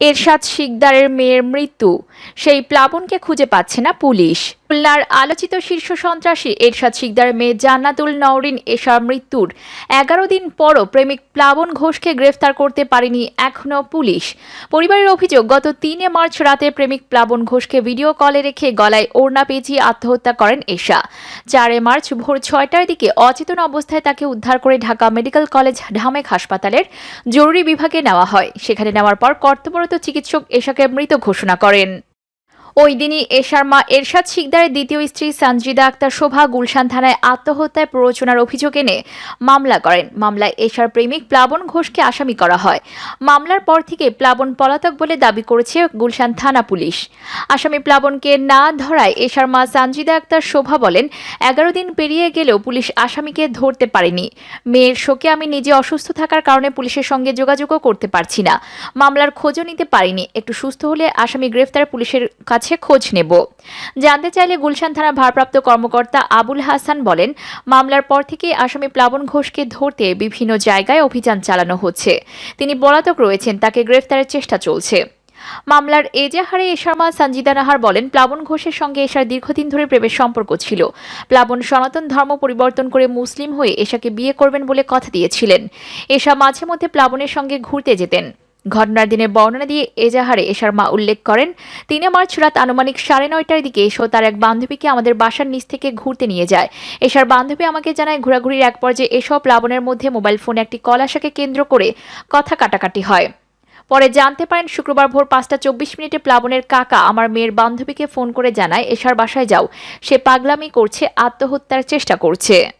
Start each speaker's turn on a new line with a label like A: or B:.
A: এরশাদ শিকদারের মেয়ের মৃত্যু। সেই প্লাবনকে খুঁজে পাচ্ছে না পুলিশ। খুলনার আলোচিত শীর্ষ সন্ত্রাসী এরশাদ শিকদারের মেয়ে জান্নাতুল নওরিন এশার মৃত্যুর এগারো দিন পরও প্রেমিক প্লাবন ঘোষকে গ্রেফতার করতে পারেনি এখনও পুলিশ। পরিবারের অভিযোগ, গত তিনে মার্চ রাতে প্রেমিক প্লাবন ঘোষকে ভিডিও কলে রেখে গলায় ওড়না পেঁচিয়ে আত্মহত্যা করেন এশা। চারে মার্চ ভোর ছয়টার দিকে অচেতন অবস্থায় তাকে উদ্ধার করে ঢাকা মেডিকেল কলেজ, ঢামেক হাসপাতালের জরুরি বিভাগে নেওয়া হয়। সেখানে নেওয়ার পর কর্তব্যরত চিকিৎসক এশাকে মৃত ঘোষণা করেন। ওই দিনই এশার মা এরশাদ শিকদারের দ্বিতীয় স্ত্রী সানজিদা আক্তার শোভা গুলশান থানায় আত্মহত্যায় প্ররোচনার অভিযোগ এনে মামলা করেন। মামলায় এশার প্রেমিক প্লাবন ঘোষকে আসামি করা হয়। মামলার পর থেকে প্লাবন পলাতক বলে দাবি করেছে গুলশান থানা পুলিশ। আসামি প্লাবনকে না ধরায় এশার মা সঞ্জিদা আক্তার শোভা বলেন, এগারো দিন পেরিয়ে গেলেও পুলিশ আসামিকে ধরতে পারেনি। মেয়ের শোকে আমি নিজে অসুস্থ থাকার কারণে পুলিশের সঙ্গে যোগাযোগও করতে পারছি না। মামলার খোঁজও নিতে পারিনি। একটু সুস্থ হলে আসামি গ্রেফতার পুলিশের কাছে খোঁজ নেব। জানতে চাইলে গুলশান থানার ভারপ্রাপ্ত কর্মকর্তা আবুল হাসান বলেন, মামলার পর থেকে আসামি প্লাবন ঘোষকে ধরতে বিভিন্ন জায়গায় অভিযান চালানো হচ্ছে। তিনি পলাতক রয়েছেন, তাকে গ্রেফতারের চেষ্টা চলছে। মামলার এজাহারে এশারমা সঞ্জিদা নাহার বলেন, প্লাবন ঘোষের সঙ্গে এশার দীর্ঘদিন ধরে প্রেমের সম্পর্ক ছিল। প্লাবন সনাতন ধর্ম পরিবর্তন করে মুসলিম হয়ে এশাকে বিয়ে করবেন বলে কথা দিয়েছিলেন। এশা মাঝে মধ্যে প্লাবনের সঙ্গে ঘুরতে যেতেন। ঘটনার দিনের বর্ণনা দিয়ে এজাহারে এশার মা উল্লেখ করেন, তিনে মার্চ রাত আনুমানিক সাড়ে নয়টার দিকে এসো তার এক বান্ধবীকে আমাদের বাসার নিচ থেকে ঘুরতে নিয়ে যায়। এশার বান্ধবী আমাকে জানায়, ঘোরাঘুরির এক পর্যায়ে এসব প্লাবনের মধ্যে মোবাইল ফোনে একটি কল আসাকে কেন্দ্র করে কথা কাটাকাটি হয়। পরে জানতে পারেন, শুক্রবার ভোর পাঁচটা চব্বিশ মিনিটে প্লাবনের কাকা আমার মেয়ের বান্ধবীকে ফোন করে জানায়, এশার বাসায় যাও। সে পাগলামি করছে, আত্মহত্যার চেষ্টা করছে।